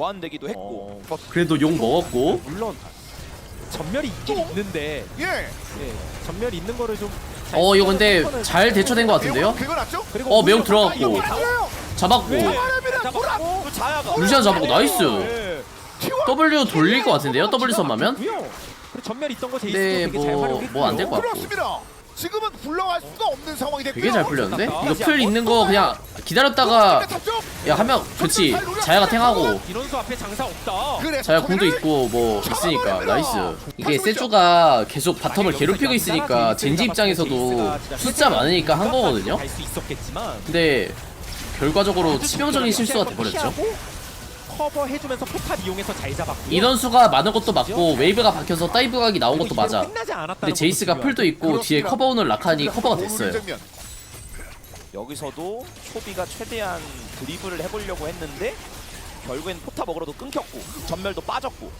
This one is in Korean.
교환되기도 했고 어, 그래도 욕 먹었고 물론 전멸이 있긴 있는데 예. 예, 전멸이 있는 거를 좀어 이거 근데 잘 대처된 것 같은데요? 그리고 어 매혹 들어갔고. 잡았고 잡았고 또 자야가 루시안 잡았고 나이스 예. W 돌릴 것 같은데요? W 선마면? 그리고 전멸 있던 거 제이스도 근데 되게 잘 뭐 활용했고요. 뭐안 될것 같고 그렇습니다. 지금은 굴러갈 수가 없는 상황이 됐고요. 되게 잘 풀렸는데? 이거 풀 있는 거 그냥 기다렸다가 야 하면 좋지. 자야가 탱하고. 인원수 앞에 장사 없다. 그래, 자야 공도 있고 뭐 있으니까. 나이스. 이게 세주가 계속 바텀을 괴롭히고 있으니까 젠지 입장에서도 숫자 많으니까 한 거거든요. 갈수 있었겠지만. 근데 결과적으로 치명적인 실수가 돼버렸죠. 커버 해주면서 포탑 이용해서 잘 잡았고. 인원수가 많은 것도 맞고 웨이브가 박혀서 다이브 각이 나온 것도 맞아. 근데 제이스가 풀도 있고 뒤에 커버 오는 라칸이 커버가 됐어요 여기서도 초비가 최대한 드리블을 해보려고 했는데 결국엔 포탑 어그로도 끊겼고 전멸도 빠졌고